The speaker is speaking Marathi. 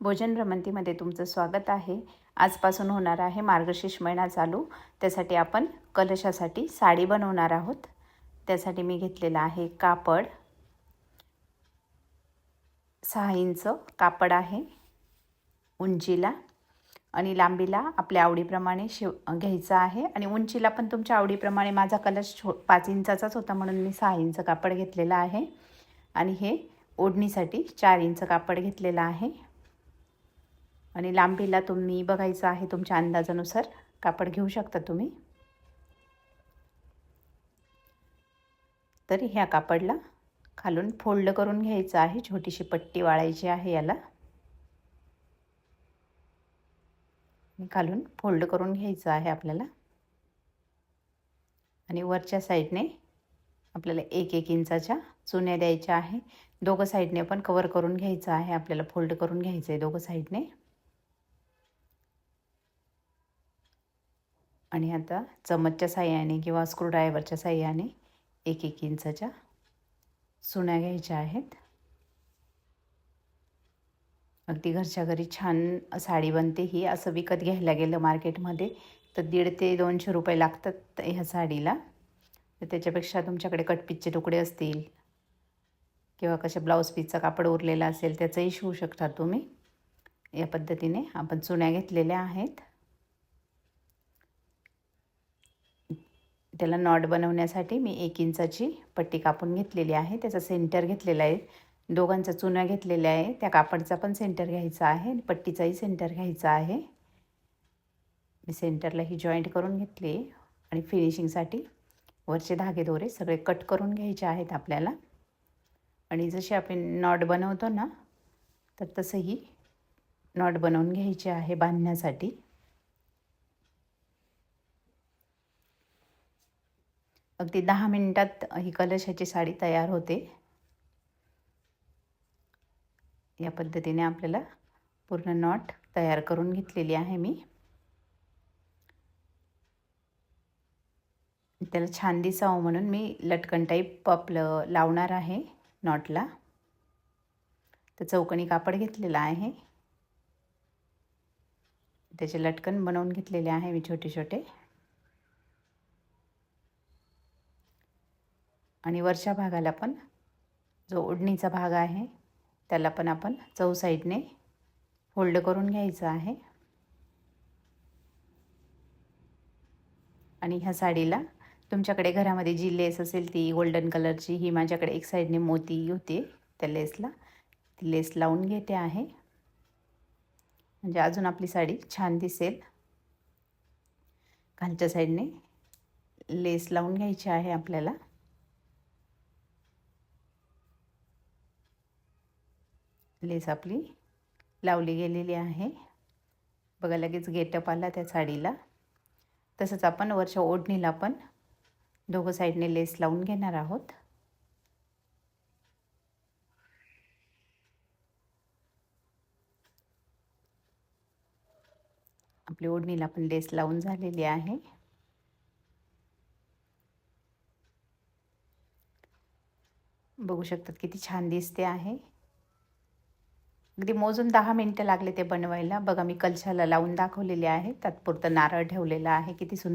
भोजन भ्रमंतीमध्ये तुमचं स्वागत आहे. आजपासून होणार आहे मार्गशीर्ष महिना चालू. त्यासाठी आपण कलशासाठी साडी बनवणार आहोत. त्यासाठी मी घेतलेला आहे कापड. सहा इंच कापड आहे उंचीला आणि लांबीला आपल्या आवडीप्रमाणे शिव घ्यायचं आहे आणि उंचीला पण तुमच्या आवडीप्रमाणे माझा कलश छो पाच इंचाचाच होता म्हणून मी सहा इंच कापड घेतलेलं आहे. आणि हे ओढणीसाठी चार इंच कापड घेतलेलं आहे. आणि लांबीला तुम्ही बघायचं आहे तुमच्या अंदाजानुसार कापड घेऊ शकता तुम्ही. तर ह्या कापडला खालून फोल्ड करून घ्यायचं आहे छोटीशी पट्टी वाळायची आहे याला. खालून फोल्ड करून घ्यायचं आहे आपल्याला. आणि वरच्या साईडने आपल्याला एक एक इंचाच्या चुन्या द्यायच्या आहे. दोघं साईडने पण कवर करून घ्यायचं आहे आपल्याला फोल्ड करून घ्यायचं आहे दोघं साईडने. आणि आता चमचच्या साह्याने किंवा स्क्रूड्रायव्हरच्या साह्याने एक एक इंचाच्या सुण्या घ्यायच्या आहेत. अगदी घरच्या घरी छान साडी बनते ही. असं विकत घ्यायला गेलं मार्केटमध्ये तर दीड ते दोनशे रुपये लागतात ह्या साडीला. तर त्याच्यापेक्षा तुमच्याकडे कटपीसचे तुकडे असतील किंवा कशा ब्लाऊज पीसचा कापड उरलेला असेल त्याचंही शिवू शकता तुम्ही. या पद्धतीने आपण चुण्या घेतलेल्या आहेत. त्याला नॉट बनवण्यासाठी मी एक इंचाची पट्टी कापून घेतलेली आहे. त्याचा सेंटर घेतलेला आहे. दोघांचा चुना घेतलेल्या आहे. त्या कापडचा पण सेंटर घ्यायचा आहे. आणि पट्टीचाही सेंटर घ्यायचा आहे. मी सेंटरला ही जॉईंट करून घेतली आणि फिनिशिंगसाठी वरचे धागे दोरे सगळे कट करून घ्यायचे आहेत आपल्याला. आणि जशी आपण नॉट बनवतो ना तर तसंही नॉट बनवून घ्यायचे आहे बांधण्यासाठी. अगदी दहा मिनटात ही कलशाची साडी तयार होते. या पद्धतीने आपल्याला पूर्ण नॉट तयार करून घेतलेली आहे मी. त्याला छान दिसावं म्हणून मी लटकन टाईप आपलं लावणार आहे नॉटला. तर चौकणी कापड घेतलेलं आहे. त्याचे लटकन बनवून घेतलेले आहे मी छोटे छोटे आणि वरच्या भागाला पण जो ओढणीचा भाग आहे त्याला पण आपण चौ साईडने फोल्ड करून घ्यायचं आहे. आणि ह्या साडीला तुमच्याकडे घरामध्ये जी लेस असेल ती गोल्डन कलरची ही माझ्याकडे एक साईडने मोती होते त्या लेसला. ती लेस लावून घेते आहे. म्हणजे अजून आपली साडी छान दिसेल. खालच्या साईडने लेस लावून घ्यायची आहे आपल्याला. लेस आपली लावली गेलेली आहे. बघा लगेच गेटअप आला त्या साडीला. तसंच आपण वरच्या ओढणीला पण दोघं साईडने लेस लावून घेणार आहोत. आपली ओढणीला पण लेस लावून झालेली आहे. बघू शकतात किती छान दिसते आहे. अगदी मोजून दहा मिनटं लागले ते बनवायला. बघा मी कलशाला लावून दाखवलेले आहे. तात्पुरतं नारळ ठेवलेला आहे. किती सुंदर